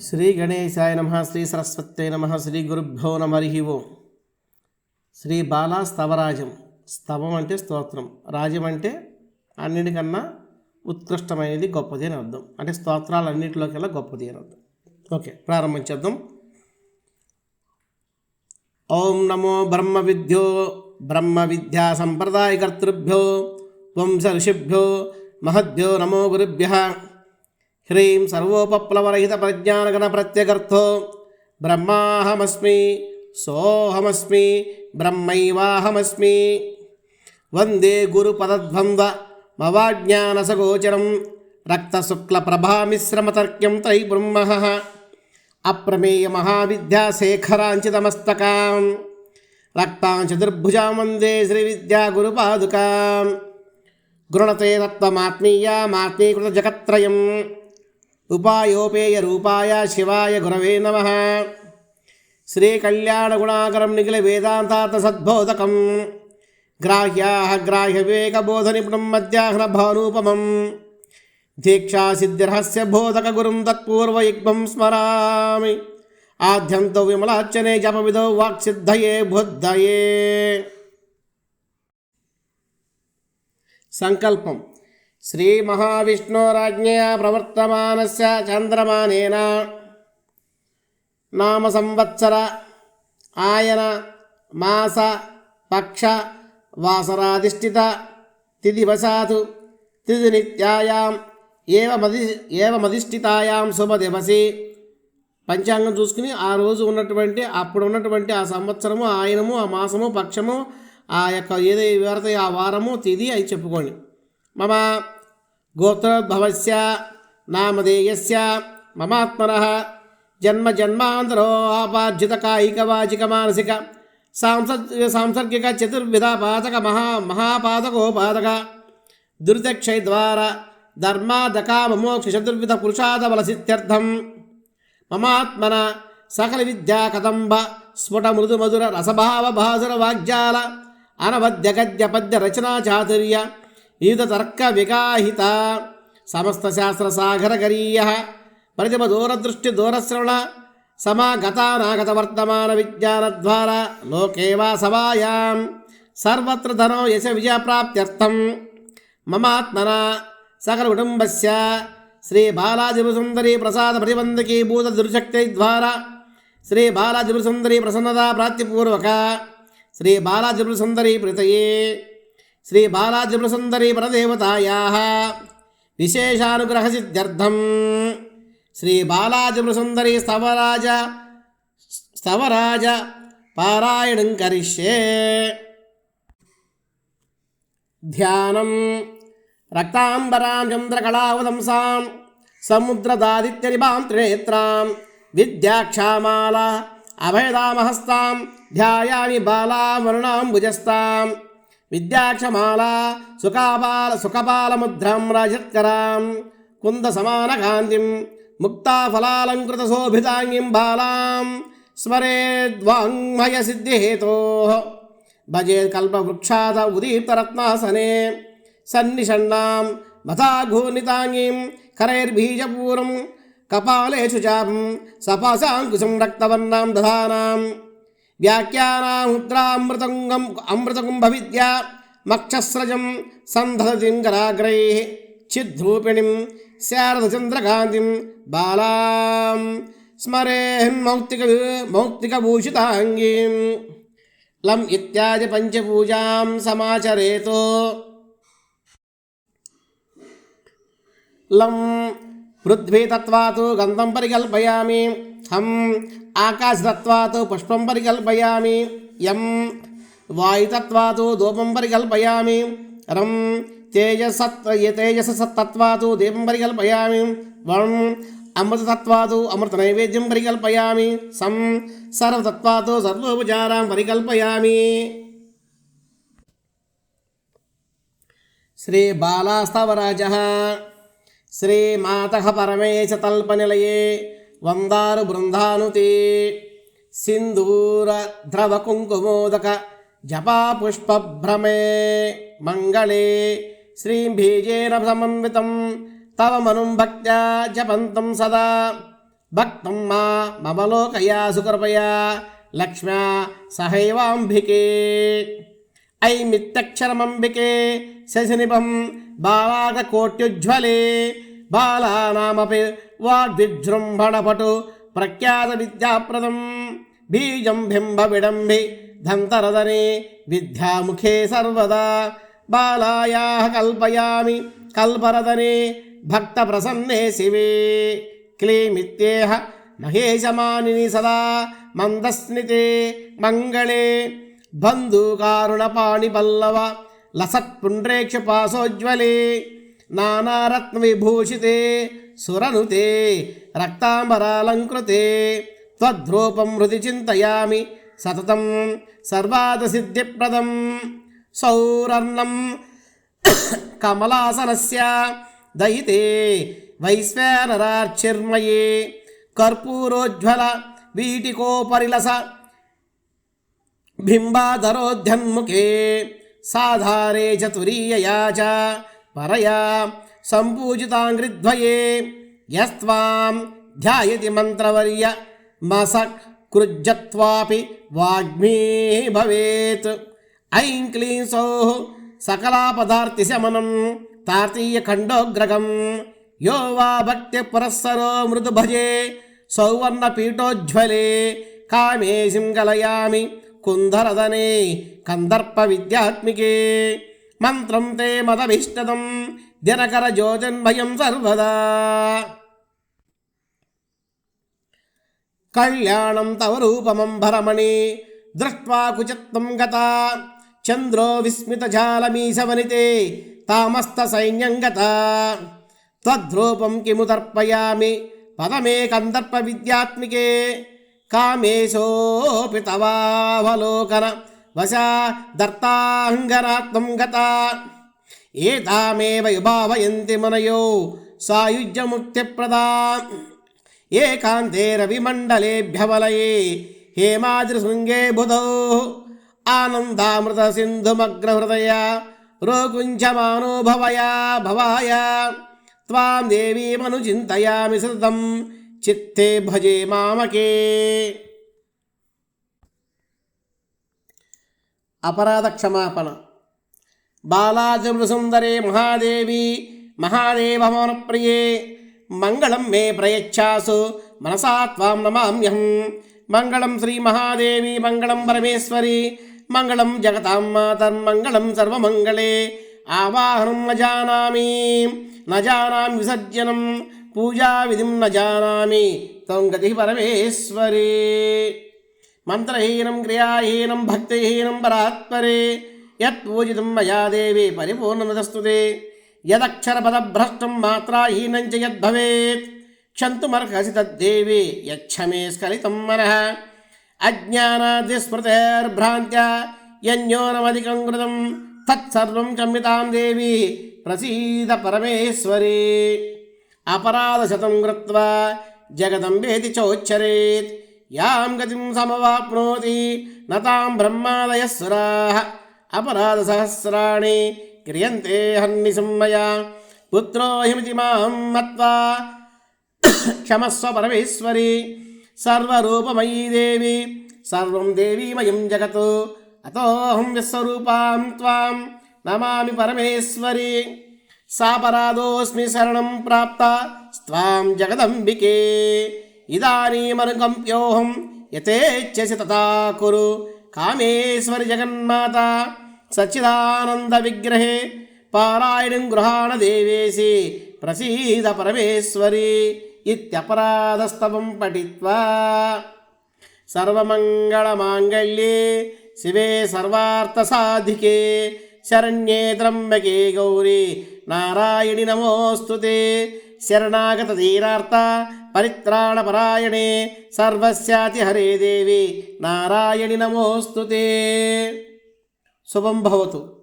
శ్రీ గణేశాయ నమ శ్రీ సరస్వత్యై నమ శ్రీ గురుభ్యో నమ ఓం. శ్రీ బాలా స్తవరాజం. స్తవం అంటే స్తోత్రం. రాజ్యం అంటే అన్నిటికన్నా ఉత్కృష్టమైనది గొప్పది అని అర్థం. అంటే స్తోత్రాలు అన్నింటిలోకెల్లా గొప్పది అని అర్థం. ఓకే ప్రారంభించేద్దాం ఓం నమో బ్రహ్మ విద్యో బ్రహ్మ విద్యా సంప్రదాయకర్తృభ్యో వంశ ఋషిభ్యో మహద్భ్యో నమో గురుభ్య. హ్రీం సర్వోపప్లవరహిత ప్రజ్ఞానగణ ప్రత్యగర్థో బ్రహ్మాహమస్మి సోహమస్మి బ్రహ్మైవాహమస్మి వందే గురుపదద్వంద్వ మవాజ్ఞానసగోచరం రక్తశుక్లప్రభామిశ్రమతర్క్యం తై బ్రహ్మ అప్రమేయ మహావిద్యాశేఖరాంచితమస్తకాం రక్తాం చతుర్భుజాం వందే శ్రీవిద్యా గురుపాదుకాం గృణతే తత్వమాత్మీయామాత్మీకృత జగత్రయం ఉపాయోపేయ రూపాయ శివాయ గురవే నమ శ్రీకళ్యాణగుణాకరం నిఖిల వేదాంతాత సద్బోధకం గ్రాహ్యా గ్రాహ్యవేకబోధ నిపుణం మధ్యాహ్న భానూపమం దీక్షాసిద్ధిరహస్య బోధక గురుం తత్పూర్వయుగ్మం స్మరామి ఆద్యంతో విమలార్చనే జపవిదో వాక్సిద్ధయే బుద్ధయే సంకల్పం శ్రీ మహావిష్ణోరాజ్ఞయా ప్రవర్తమానస్య చంద్రమానేన నామ సంవత్సర ఆయన మాస పక్ష వాసరాధిష్ఠిత తిథివశాతు తిథి నిత్యాయాం ఏవ మది ఏవ మధిష్ఠితాయాం శుభదివసి పంచాంగం చూసుకుని ఆ రోజు ఉన్నటువంటి అప్పుడు ఉన్నటువంటి ఆ సంవత్సరము ఆయనము ఆ మాసము పక్షము ఆ యొక్క ఏదో వివరత ఆ వారము తిది అవి చెప్పుకోండి. మమ గోత్రోద్భవస్య నామధేయస్య మమాత్మన. జన్మ జన్మాంతరో ఆపార్జిత కాయిక వాచిక మానసిక సాంసర్గిక సాంసర్గిక చతుర్విధ పాతక మహా మహాపాతకోపాతక దురితక్షయ ద్వారా ధర్మాదకామోక్ష చతుర్విధ పురుషాదబలసిత్యర్థం మమాత్మన సకల విద్యా కదంబ స్ఫుట మృదు మధుర రసభావ భాసుర వాగ్జాల అనవద్య గద్య పద్య రచనా చాతుర్య వివిధ తర్క వికాహిత సమస్త శాస్త్ర సాగర గరీయ ప్రతిమ దూరదృష్టి దూరశ్రవణ సమాగతానాగత వర్తమాన విజ్ఞాన ద్వారా లోకే వా సభాయాం సర్వత్ర ధనో యశ విజయప్రాప్త్యర్థం మమాత్మన సకల కుటుంబస్య శ్రీ బాలాజిపుసుందరి ప్రసాద ప్రతిబంధకీ భూత దుర్శక్తి ద్వారా శ్రీ బాలాజిపుసుందరి ప్రసన్నతా ప్రాప్తిపూర్వక శ్రీ బాలాజిపుసుందరి ప్రీతయే శ్రీ బాలాజిపుసుందరి పరదేవతాయా విశేషానుగ్రహ సిద్ధ్యర్థం శ్రీ బాలాజిపుసుందరి స్తవరాజ స్తవరాజ పారాయణం కరిష్యే ధ్యానం రక్తాంబరాం చంద్రకళావదంసాం సముద్రదాదిత్యనిభాం త్రినేత్రాం విద్యాక్షామాల అభయదామహస్తాం ధ్యాయామి బాలావరుణాం భుజస్తాం విద్యాక్షమాల సుఖాపాల సుఖపాలముద్రాం రాజత్కరాం కుంద సమాన కుందసమానకాంతిం ముక్తాఫలాలంకృత శోభితాంగిం బాలాం స్మరేద్వాంగ్మయ సిద్ధిహేతో భజే కల్పవృక్షాద ఉదీప్తరత్నాసనే సన్నిషణ్ణాం మథాఘూర్ణితాంగీం కరైర్బీజపూరం కపాలేషు చాపం సపాశాంకుశం రక్తవర్ణాం దధానాం व्याख्यानामुद्रामृतङ्गम् अमृतकुम्भविद्या विद्या सन्धतिं जराग्रैः चिद्रूपिणीं शारदचन्द्रकान्तिं बालां स्मरेन्मौक्तिक मौक्तिकभूषिताङ्गीं लम् इत्यादि पञ्चपूजां समाचरेतो। लं पृथ्वीतत्वात् गन्धं परिकल्पयामि। హం ఆకాశతత్వాత్ పుష్పం పరికల్పయామి. యం వాయుతత్వాత్ ధూపం పరికల్పయామి. రం తేజసత్ తేజసతత్వాత్ దీపం పరికల్పయామి. వం అమృతతత్వాత్ అమృత నైవేద్యం పరికల్పయామి. సం సర్వతత్వాత్ సర్వోపచారం పరికల్పయామి. శ్రీ బాలాస్తవరాజ శ్రీమాత పరమేశ తల్పనిలయే వందారు బృందానుతే. సింధూర ద్రవ కుంకుమోదక జపా పుష్పభ్రమే మంగళే. శ్రీం బీజేన సమన్వితం తవ మనుం భక్త్యా జపంతం సదా. భక్తం మా మమలోకయా సుకృపయా లక్ష్మ్యా సహైవాంబికే. ఐమిత్తక్షరమంబికే శశినిపం బాలాగకోట్యుజ్వలే బాలానామపి వాగ్విజృంభణపటు ప్రఖ్యాత విద్యాప్రదం బీజం బింబ విడంబి ధంతరదనే విద్యాముఖే సర్వదా బాలాయా కల్పయామి కల్పరదనే భక్త ప్రసన్నే శివే క్లీమిత్యేహ మహేశమానిని సదా మందస్నితే మంగళే బంధుకారుణపాణి పల్లవ లసత్పుండ్రేక్ష పాసోజ్వలే నానారత్నవిభూషితే సురనుతే రక్తాంబరాలంకృతే త్వద్రూపం హృది చింతయామి సతతం సర్వాదసిద్ధిప్రదం సౌరర్ణం కమలాసనస్య దయితే వైశ్వేనరార్చిర్మయే కర్పూరోజ్వల వీటికోపరిలస బింబాధరోధ్యన్ముఖే సాధారే చతురీయయా చ పరయా సంపూజితాంగ్రిద్వయే యస్వాం ధ్యాయతి మంత్రవర్య మసక్ కృజ్జత్వాపి వాగ్మీ భవేత్. ఐం క్లీం సౌః సకలాపదార్తిశమనం తార్తీయఖండోగ్రగం. యో వా భక్తి పురస్సరో మృదు భజే సౌవర్ణపీఠోజ్వలే. కామేశిం కలయామి కుందరదనే కందర్ప విద్యాత్మికే మంత్రం తే మదభిష్టదం దినకర జ్యోతిర్భయం సర్వదా. కళ్యాణం తవ రూపమంబరమణి దృష్ట్వా కుచత్వం గత. చంద్రో విస్మితజాలమీశవనితే తామస్త సైన్యం గత. త్వద్రూపం కిము తర్పయామి పదమే కందర్ప విద్యాత్మికే. కామేశోపి తవావలోకన. వశా దర్తాంగరాత్మం గత. ఏతామేవ యుభావయంతి మనయో సాయుజ్యముక్తిప్రదా. ఏకాంతే రవిమండలేభ్యవలయే హేమాద్రిశృంగే బుధౌ. ఆనందామృత సింధుమగ్రహృదయ రోకుంఛమానోభవయా భవాయ. త్వాం దేవీమను చింతయామి సతతం. చిత్తే భజే మామకే. అపరాధ క్షమాపణ బాలాజమృసుందరే మహాదేవి మహాదేవమనప్రియే మంగళం మే ప్రయచ్ఛాసు మనసా త్వాం నమామ్యహం. మంగళం శ్రీ మహాదేవి మంగళం పరమేశ్వరి మంగళం జగతాం మాతర్మంగళం సర్వమంగళే. ఆవాహనం న జానామి న జానామి విసర్జనం పూజావిధిం న జానామి త్వం గతి పరమేశ్వరి. మంత్రహీనం క్రియాహీనం భక్తిహీనం పరాత్పరే. యత్పూజితం మయా దేవి పరిపూర్ణమదస్తుతే యదక్షరపదభ్రష్టం మాత్రాహీనం చ యద్భవేత్ క్షంతుమర్హసి తద్దేవి యక్షమే స్ఖలితం మనః. అజ్ఞానాదిస్మృతేర్భ్రాంత్య యన్యోనమధికం కృతం. తత్సర్వం క్షమ్యతాం దేవి ప్రసీద పరమేశ్వరి. అపరాధశతం కృత్వా జగదంబేతి చోచ్చరేత్. యాం గతిం సమవాప్నోతి నతాం బ్రహ్మాదయస్సురాः అపరాధసహస్రాణి క్రియంతే హన్నిసమ్మయ పుత్రో హిమితి మాం మత్వా క్షమస్వ పరమేశ్వరి సర్వరూపమయీ దేవి సర్వం దేవీమయం జగత్ అతోహం విశ్వరూపాం త్వాం నమామి పరమేశ్వరి సాపరాధోస్మి శరణం ప్రాప్త స్వాం జగదంబికే ఇదానీమనుకంప్యోహం యథేచ్ఛసి తథా కురు. కామేశ్వరి జగన్మాత సచ్చిదానంద విగ్రహే పారాయణం గృహాణ దేవేసి ప్రసీద పరమేశ్వరి ఇత్యపరాధస్తవం పఠిత్వా. సర్వమంగళమాంగళ్యే శివే సర్వార్థసాధికే. శరణ్యే త్రంబకే గౌరీ. నారాయణి నమోస్తుతే ಶರಣಾಗತ ಧೀರಾರ್ಥ ಪರಿತ್ರಾಣಪರಾಯಣೆ ಸರ್ವಸ್ಯಾತಿ ಹರೇ ದೇವಿ ನಾರಾಯಣಿ ನಮೋಸ್ತುತೇ. ಶುಭಂ ಭವತು.